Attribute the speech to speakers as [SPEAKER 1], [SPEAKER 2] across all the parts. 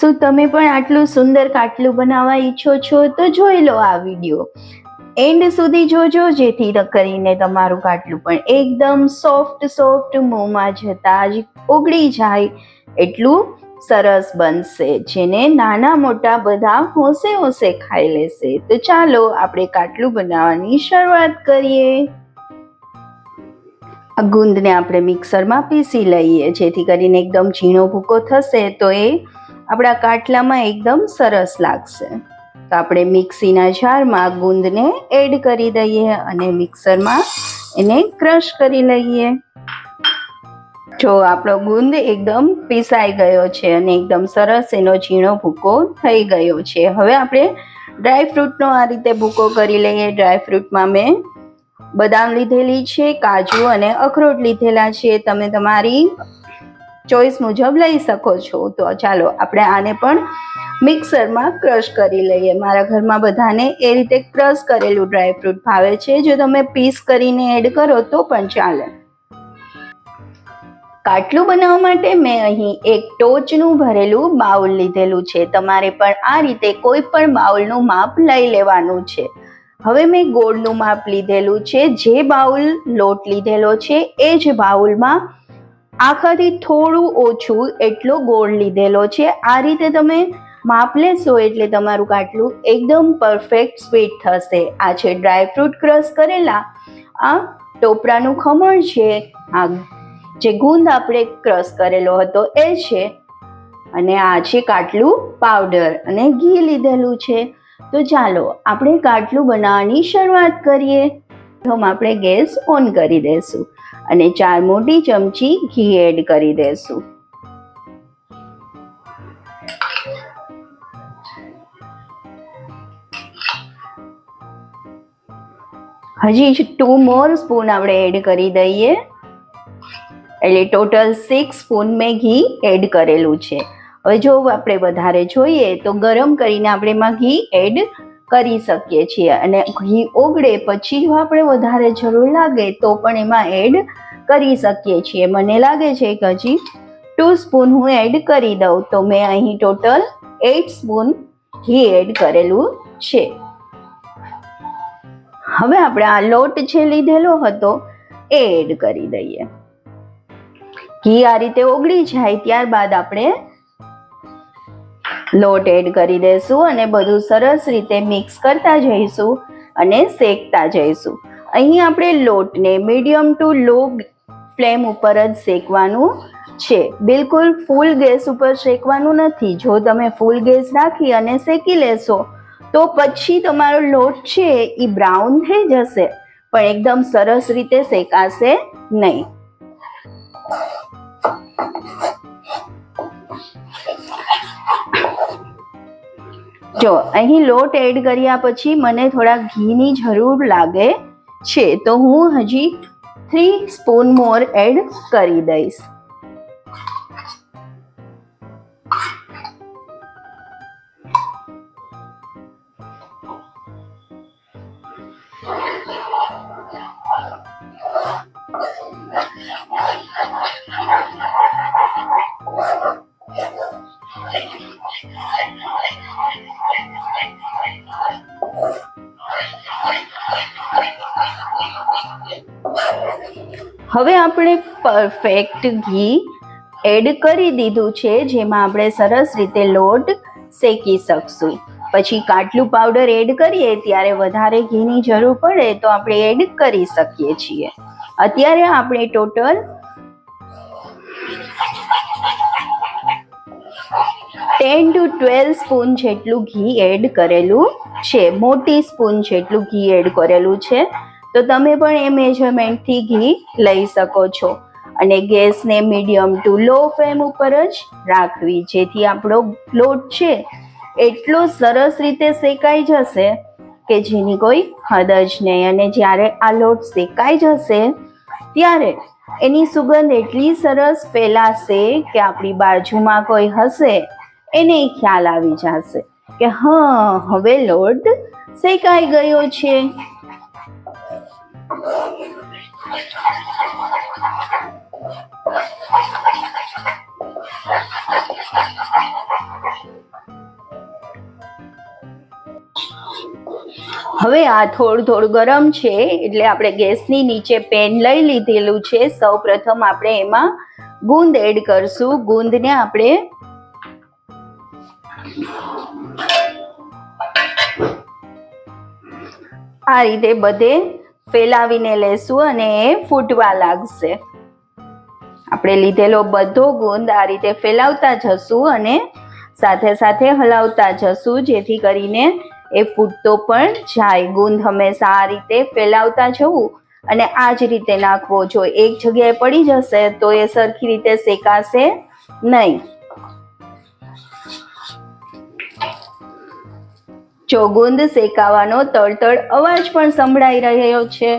[SPEAKER 1] શું તમે પણ આટલું સુંદર કાટલું બનાવવા ઈચ્છો છો? તો જોઈ લો આ વીડિયો. એન્ડ સુધી જોજો, જેથી કરીને તમારું કાટલું પણ એકદમ સોફ્ટ સોફ્ટ મોંમાં જતા જ ઓગળી જાય. એટલું સરસ બનશે, જેને નાના મોટા બધા હોંશે હોંશે ખાઈ લેશે. તો ચાલો આપણે કાટલું બનાવવાની શરૂઆત કરીએ. આ ગુંદને આપણે મિક્સરમાં પીસી લઈએ, જેથી કરીને એકદમ ઝીણો ભૂકો થશે તો એ આપણા કાટલામાં એકદમ સરસ લાગશે. તો આપણે મિક્સીના જારમાં ગુંદને એડ કરી દઈએ અને મિક્સરમાં એને ક્રશ કરી લઈએ. જો આપણો ગુંદ એકદમ પીસાઈ ગયો છે અને એકદમ સરસ એનો ઝીણો ભૂકો થઈ ગયો છે. હવે આપણે ડ્રાયફ્રૂટનો આ રીતે ભૂકો કરી લઈએ. ડ્રાયફ્રૂટમાં મેં બદામ લીધેલી છે, કાજુ અને અખરોટ લીધેલા છે. તમે તમારી ચોઈસ મુજબ લઈ શકો છો. તો ચાલો આપણે આને પણ મિક્સરમાં ક્રશ કરી લઈએ. મારા ઘરમાં બધાને એ રીતે ક્રશ કરેલું ડ્રાયફ્રૂટ ભાવે છે. જો તમે પીસ કરીને એડ કરો તો પણ ચાલે. કાટલું બનાવવા માટે મેં અહીં એક ટોચનું ભરેલું બાઉલ લીધેલું છે. તમારે પણ આ રીતે કોઈ પણ બાઉલનું માપ લઈ લેવાનું છે. હવે મેં ગોળનું માપ લીધેલું છે. જે બાઉલ લોટ લીધેલો છે, એ જ બાઉલમાં આખાથી થોડું ઓછું એટલો ગોળ લીધેલો છે. આ રીતે તમે માપ લેશો એટલે તમારું કાટલું એકદમ પરફેક્ટ સ્વીટ થશે. આ છે ડ્રાયફ્રૂટ ક્રશ કરેલા. આ ટોપરાનું ખમણ છે. આ જે ગુંદ આપણે ક્રશ કરેલો હતો એ છે. અને આ છે કાટલું પાવડર અને ઘી લીધેલું છે. તો ચાલો આપણે કાટલું બનાવવાની શરૂઆત કરીએ. પ્રથમ આપણે ગેસ ઓન કરી દઈશું. અને ચાર મોટી ચમચી ઘી એડ કરી દેશું. હજી ટુ મોર સ્પૂન આપણે એડ કરી દઈએ. એટલે ટોટલ સિક્સ સ્પૂન મેં ઘી એડ કરેલું છે. હવે જો આપણે વધારે જોઈએ તો ગરમ કરીને આપણે એમાં ઘી એડ કરી શકીએ છીએ. અને ઘી ઓગળે પછી જો આપણે વધારે જરૂર લાગે તો પણ એમાં એડ કરી શકીએ છીએ. મને લાગે છે કે હજી ટુ સ્પૂન હું એડ કરી દઉં. તો મેં અહીં ટોટલ એઇટ સ્પૂન ઘી એડ કરેલું છે. હવે આપણે આ લોટ જે લીધેલો હતો એ એડ કરી દઈએ. ઘી આ રીતે ઓગળી જાય ત્યારબાદ આપણે લોટ એડ કરી દઈશું અને બધું સરસ રીતે મિક્સ કરતા જઈશું અને શેકતા જઈશું. અહીં આપણે લોટને મીડિયમ ટુ લો ફ્લેમ ઉપર જ શેકવાનું છે. બિલકુલ ફૂલ ગેસ ઉપર શેકવાનું નથી. જો તમે ફૂલ ગેસ રાખી અને શેકી લેશો, તો પછી તમારો લોટ છે એ બ્રાઉન થઈ જશે, પણ એકદમ સરસ રીતે શેકાશે નહીં. જો, અહીં લોટ એડ કર્યા પછી મને થોડા ઘીની જરૂર લાગે છે, તો હું હજી થ્રી સ્પૂન મોર એડ કરી દઈશ. હવે આપણે પરફેક્ટ ઘી એડ કરી દીધું છે, જેમાં આપણે સરસ રીતે લોટ શેકી શકશું. પછી કાટલું પાવડર એડ કરીએ, ત્યારે વધારે ઘીની જરૂર પડે તો આપણે એડ કરી શકીએ છીએ. અત્યારે આપણે total ten two twelve spoon જેટલું ઘી એડ કરેલું છે. મોટી સ્પૂન જેટલું ઘી એડ કરેલું છે. તો તમે પણ એ મેજરમેન્ટથી ઘી લઈ શકો છો. અને ગેસને મીડિયમ ટુ લો ફ્લેમ ઉપર જ રાખવી. જેથી આપણો લોટ છે એટલો સરસ રીતે શેકાઈ જશે કે જેની કોઈ હદ જ નહીં. અને જ્યારે આ લોટ શેકાઈ જશે, ત્યારે એની સુગંધ એટલી સરસ ફેલાશે કે આપણી બાજુમાં કોઈ હશે, એને ખ્યાલ આવી જશે કે, હા, હવે લોટ શેકાઈ ગયો છે. હવે આ થોડું થોડું ગરમ છે, એટલે આપણે ગેસની નીચે પેન લઈ લીધેલું છે. સૌ પ્રથમ આપણે એમાં ગુંદ એડ કરશું. ગુંદને આપણે આ રીતે બધે ફેલાવીને લેશું અને એ ફૂટવા લાગશે. આપણે લીધેલો બધો ગુંદ આ રીતે ફેલાવતા જશું અને સાથે સાથે હલાવતા જશું, જેથી કરીને એ ફૂટતો પણ જાય. ગુંદ હંમેશા આ રીતે ફેલાવતા જવું અને આ જ રીતે નાખવો જો એક જગ્યાએ પડી જશે તો એ સરખી રીતે શેકાશે નહીં. જો ગુંદ શેકાવાનો તળતળ અવાજ પણ સંભળાઈ રહ્યો છે.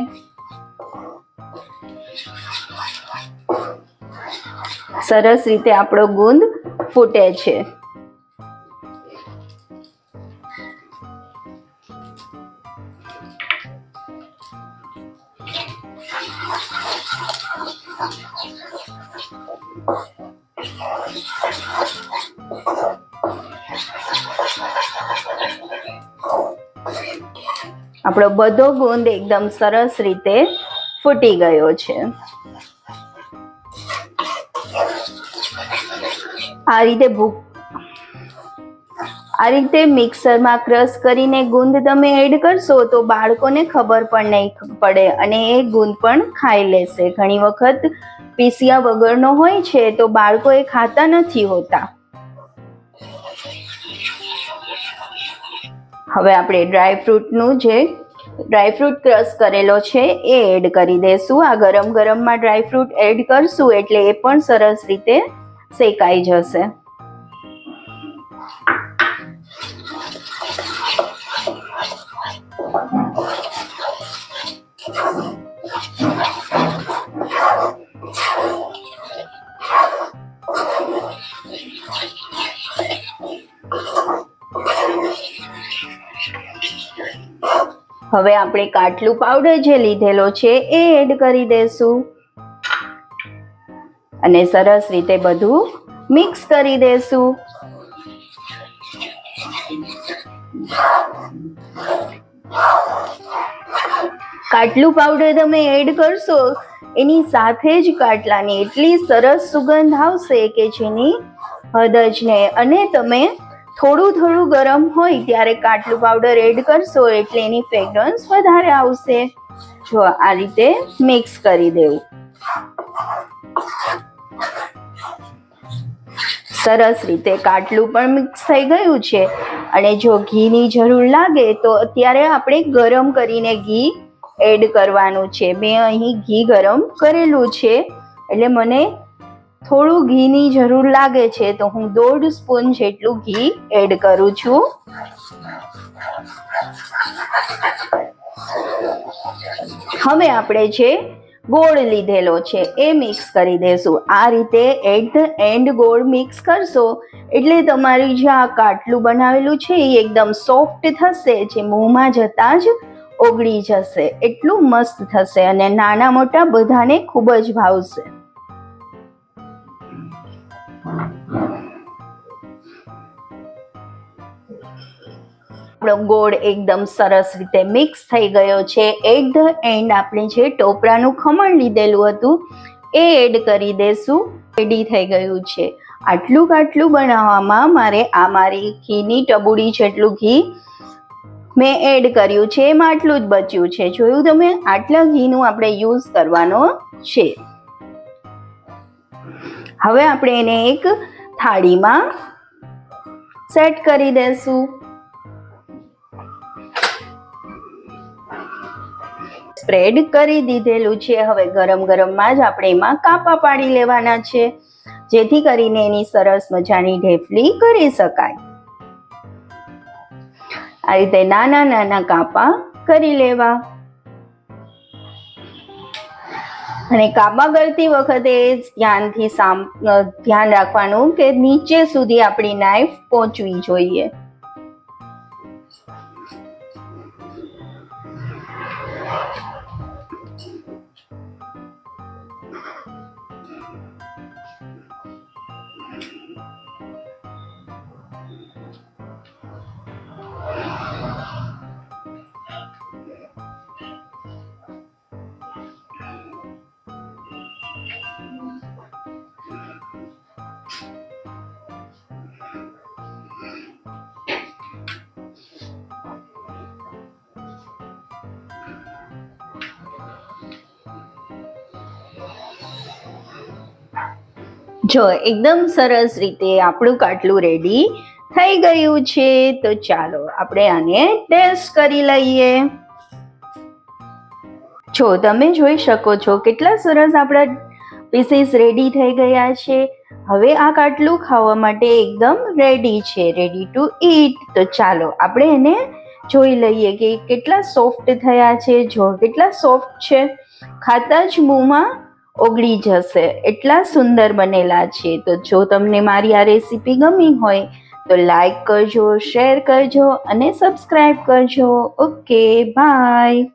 [SPEAKER 1] સરસ રીતે આપણો ગુંદ ફૂટે છે. આપણો બધો ગુંદ એકદમ સરસ રીતે ફૂટી ગયો છે. આ રીતે આ રીતે મિક્સરમાં ક્રશ કરીને ગુંદ તમે એડ કરશો તો બાળકોને ખબર પણ નહીં પડે અને એ ગુંદ પણ ખાઈ લેશે. ઘણી વખત પીસ્યા વગરનો હોય છે તો બાળકો એ ખાતા નથી હોતા. હવે આપણે ડ્રાય ફ્રૂટનું જે ડ્રાય ફ્રૂટ ક્રશ કરેલો છે, એ એડ કરી દેશું. આ ગરમ ગરમમાં ડ્રાય ફ્રૂટ એડ કરશું એટલે એ પણ સરસ રીતે શેકાઈ જશે. હવે આપણે કાટલું પાવડર જે લીધેલો છે એ એડ કરી દેશું. અને સરસ રીતે બધું મિક્સ કરી દેશું. કાટલું પાવડર તમે એડ કરશો, એની સાથે જ કાટલાની એટલી સરસ સુગંધ આવશે કે જેની હદ જ ને અને તમે થોડું થોડું ગરમ હોય ત્યારે કાટલું પાવડર એડ કરશો એટલે એની ફ્રેગ્રન્સ વધારે આવશે. જો આ રીતે મિક્સ કરી દેવું. સરસ રીતે કાટલું પણ મિક્સ થઈ ગયું છે. અને જો ઘીની જરૂર લાગે તો અત્યારે આપણે ગરમ કરીને ઘી એડ કરવાનું છે. મેં અહીં ઘી ગરમ કરેલું છે. એટલે મને થોડું ઘીની જરૂર લાગે છે, તો હું દોઢ સ્પૂન જેટલું ઘી એડ કરું છું. હવે આપણે જે ગોળ લીધેલો છે, એ મિક્સ કરી દેશું. આ રીતે એટ ધ એન્ડ ગોળ મિક્સ કરશો, એટલે તમારી જે આ કાટલું બનાવેલું છે, એ એકદમ સોફ્ટ થશે, જે મોંમાં જતાં જ ઓગળી જશે. એટલું મસ્ત થશે અને નાના મોટા બધાને ખૂબ જ ભાવશે. આપણો ગોળ એકદમ સરસ રીતે મિક્સ થઈ ગયો છે. એટ ધ એન્ડ આપણે જે ટોપરાનું ખમણ લીધેલું હતું, એ એડ કરી દેશું. રેડી થઈ ગયું છે. આટલું કાટલું બનાવવામાં મારે આ મારી ઘીની ટબુડી જેટલું ઘી મેં એડ કર્યું છે, એમાં આટલું જ બચ્યું છે. જોયું તમે? આટલા ઘીનું આપણે યુઝ કરવાનો છે. હવે આપણે એને એક થાળીમાં સેટ કરી દેશું. સ્પ્રેડ કરી દીધેલું છે. હવે ગરમ ગરમમાં જ આપણે એમાં કાપા પાડી લેવાના છે. જેથી કરીને એની સરસ મજાની ઢેફલી કરી શકાય. આ રીતે નાના નાના કાપા કરી લેવા. અને કાબા કરતી વખતે ધ્યાનથી ધ્યાન રાખવાનું કે નીચે સુધી આપણી નાઈફ પહોંચવી જોઈએ. જો, એકદમ સરસ રીતે આપણું કાટલું રેડી થઈ ગયું છે. તો ચાલો, આપણે આને ટેસ્ટ કરી લઈએ. જો, તમે જોઈ શકો છો કેટલા સરસ આપણા પીસીસ રેડી થઈ ગયા છે. હવે આ કાટલું ખાવા માટે એકદમ રેડી છે રેડી ટુ ઈટ તો ચાલો, આપણે એને જોઈ લઈએ કે કેટલા સોફ્ટ થયા છે. જો, કેટલા સોફ્ટ છે. ખાતા જ મોંમાં ઓગળી જશે. એટલા સુંદર બનેલા છે. તો જો તમને મારી આ રેસીપી ગમી હોય, તો લાઈક કરજો, શેર કરજો અને સબસ્ક્રાઈબ કરજો. Okay, bye.